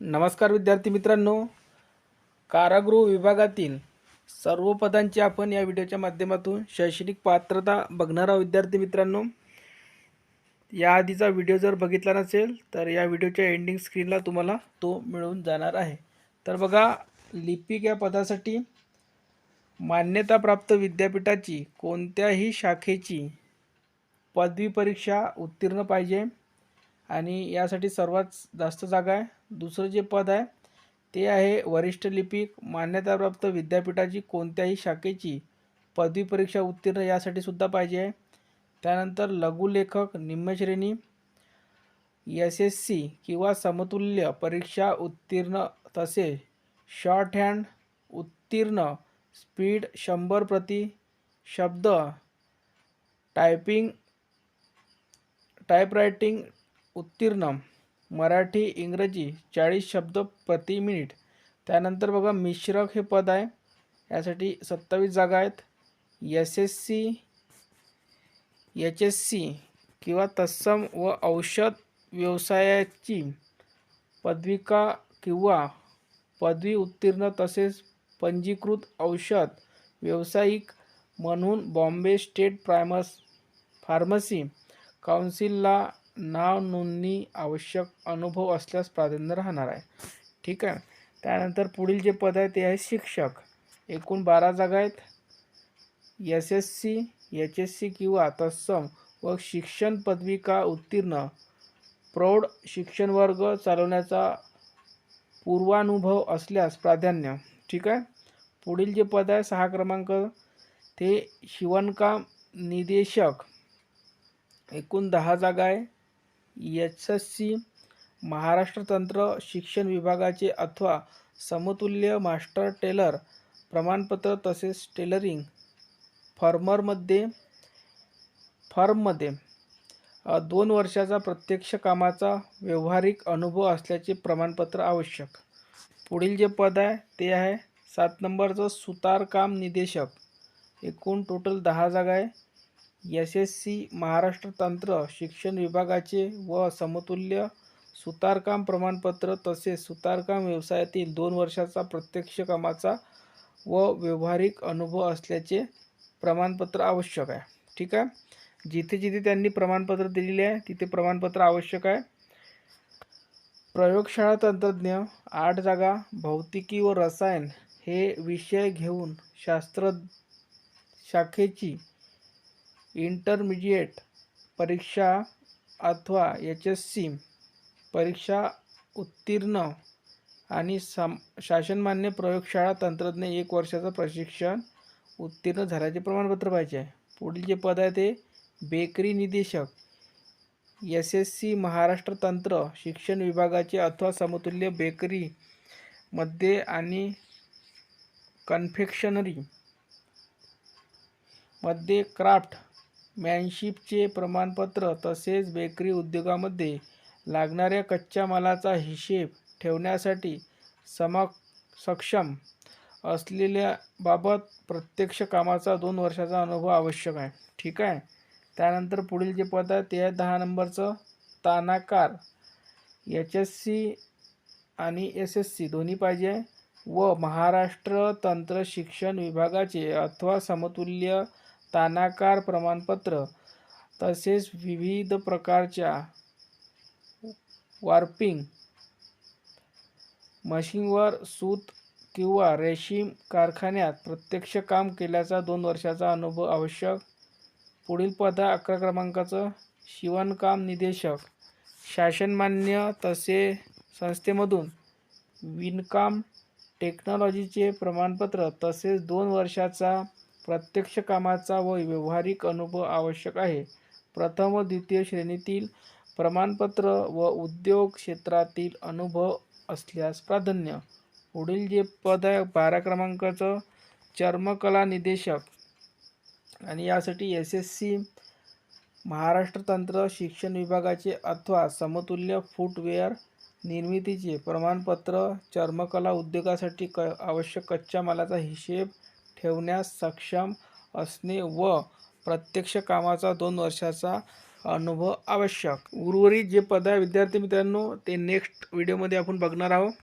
नमस्कार विद्यार्थी मित्रांनो. कारागृह विभागातील सर्व पदांची आपण या व्हिडिओच्या माध्यमातून शैक्षणिक पात्रता बघणार आहोत विद्यार्थी मित्रांनो. या आधीचा व्हिडिओ जर बघितला नसेल तर या व्हिडिओच्या एंडिंग स्क्रीनला तुम्हाला तो मिळून जाणार आहे. तर बघा लिपिक या पदासाठी मान्यताप्राप्त विद्यापीठाची कोणत्याही शाखेची पदवी परीक्षा उत्तीर्ण पाहिजे. आणि यासाठी सर्वात जास्त जागा आहे. दुसरं जे पद आहे ते आहे वरिष्ठ लिपिक मान्यताप्राप्त विद्यापीठाची कोणत्याही शाखेची पदवी परीक्षा उत्तीर्ण यासाठी सुद्धा पाहिजे आहे. त्यानंतर लघुलेखक निम्नश्रेणी एस एस सी किंवा समतुल्य परीक्षा उत्तीर्ण तसेच शॉर्ट हँड उत्तीर्ण स्पीड शंभर प्रति शब्द टायपिंग टायपरायटिंग उत्तीर्ण मराठी इंग्रजी चाळीस शब्द प्रति मिनिट. त्यानंतर बघा मिश्रक हे पद आहे. यासाठी सत्तावीस जागा आहेत. S S C H S C किंवा तत्सम व औषध व्यवसायाची पदविका किंवा पदवी उत्तीर्ण तसेच पंजीकृत औषध व्यावसायिक म्हणून बॉम्बे स्टेट प्रायमस फार्मसी काउन्सिलला नाव नोंदणी आवश्यक अनुभव असल्यास प्राधान्य राहणार आहे. ठीक आहे. त्यानंतर पुढील जे पद आहे ते आहे शिक्षक. एकूण बारा जागा आहेत. S S C H S C किंवा तत्सम व शिक्षण पदविका उत्तीर्ण. प्रौढ शिक्षण वर्ग चालवण्याचा पूर्वानुभव असल्यास प्राधान्य. ठीक आहे. पुढील जे पद आहे सहा क्रमांक ते शिवणकाम निदेशक. एकूण दहा जागा आहे. एच एस सी महाराष्ट्र तंत्र शिक्षण विभागाचे अथवा समतुल्य मास्टर टेलर प्रमाणपत्र तसेच टेलरिंग फर्मरमध्ये फर्ममध्ये. दोन वर्षाचा प्रत्यक्ष कामाचा व्यावहारिक अनुभव असल्याचे प्रमाणपत्र आवश्यक. पुढील जे पद आहे ते आहे सात नंबरचं सुतारकाम निदेशक. एकूण टोटल दहा जागा आहे. एस एस सी महाराष्ट्र तंत्र शिक्षण विभागाचे व समतुल्य सुतारकाम प्रमाणपत्र तसेच सुतारकाम व्यवसायातील दोन वर्षाचा प्रत्यक्ष कामाचा व व्यावहारिक अनुभव असल्याचे प्रमाणपत्र आवश्यक आहे. ठीक आहे? जिथे जिथे त्यांनी प्रमाणपत्र दिलेले आहे तिथे प्रमाणपत्र आवश्यक आहे. प्रयोगशाळा तंत्रज्ञ आठ जागा भौतिकी व रसायन हे विषय घेऊन शास्त्र शाखेची इंटरमिजिएट परीक्षा अथवा एच एस सी परीक्षा उत्तीर्ण आणि सम शासनमान्य प्रयोगशाळा तंत्रज्ञ एक वर्षाचं प्रशिक्षण उत्तीर्ण झाल्याचे प्रमाणपत्र पाहिजे आहे. पुढील जे पद आहे ते बेकरी निदेशक एस एस सी महाराष्ट्र तंत्र शिक्षण विभागाचे अथवा समतुल्य बेकरी मध्ये आणि कन्फेक्शनरी मध्ये क्राफ्ट मॅनशिपचे प्रमाणपत्र तसेच बेकरी उद्योगामध्ये लागणाऱ्या कच्च्या मालाचा हिशेब ठेवण्यासाठी सम सक्षम असलेल्या बाबत प्रत्यक्ष कामाचा दोन वर्षाचा अनुभव आवश्यक आहे. ठीक आहे. त्यानंतर पुढील जे पद आहे ते आहे दहा नंबरचं तानाकार. एच एस सी आणि एस एस सी दोन्ही पाहिजे व महाराष्ट्र तंत्र शिक्षण विभागाचे अथवा समतुल्य तानाकार प्रमाणपत्र तसेच विविध प्रकारच्या वार्पिंग मशीनवर सूत किंवा रेशीम कारखान्यात प्रत्यक्ष काम केल्याचा दोन वर्षाचा अनुभव आवश्यक. पुढील पद अकरा क्रमांकाचं शिवणकाम निदेशक शासनमान्य तसे संस्थेमधून विणकाम टेक्नॉलॉजीचे प्रमाणपत्र तसेच दोन वर्षाचा प्रत्यक्ष कामाचा व व्यावहारिक अनुभव आवश्यक आहे. प्रथम व द्वितीय श्रेणीतील प्रमाणपत्र व उद्योग क्षेत्रातील अनुभव असल्यास प्राधान्य. पुढील जे पद आहे बारा क्रमांकाचं चर्मकला निदेशक. आणि यासाठी एस एस सी महाराष्ट्र तंत्र शिक्षण विभागाचे अथवा समतुल्य फूटवेअर निर्मितीचे प्रमाणपत्र चर्मकला उद्योगासाठी क आवश्यक कच्च्या मालाचा हिशेब ठेवण्यास सक्षम असणे व प्रत्यक्ष कामाचा दोन वर्षाचा अनुभव आवश्यक. उर्वरित जे पद आहे विद्यार्थी मित्रांनो ते नेक्स्ट व्हिडिओमध्ये आपण बघणार आहोत.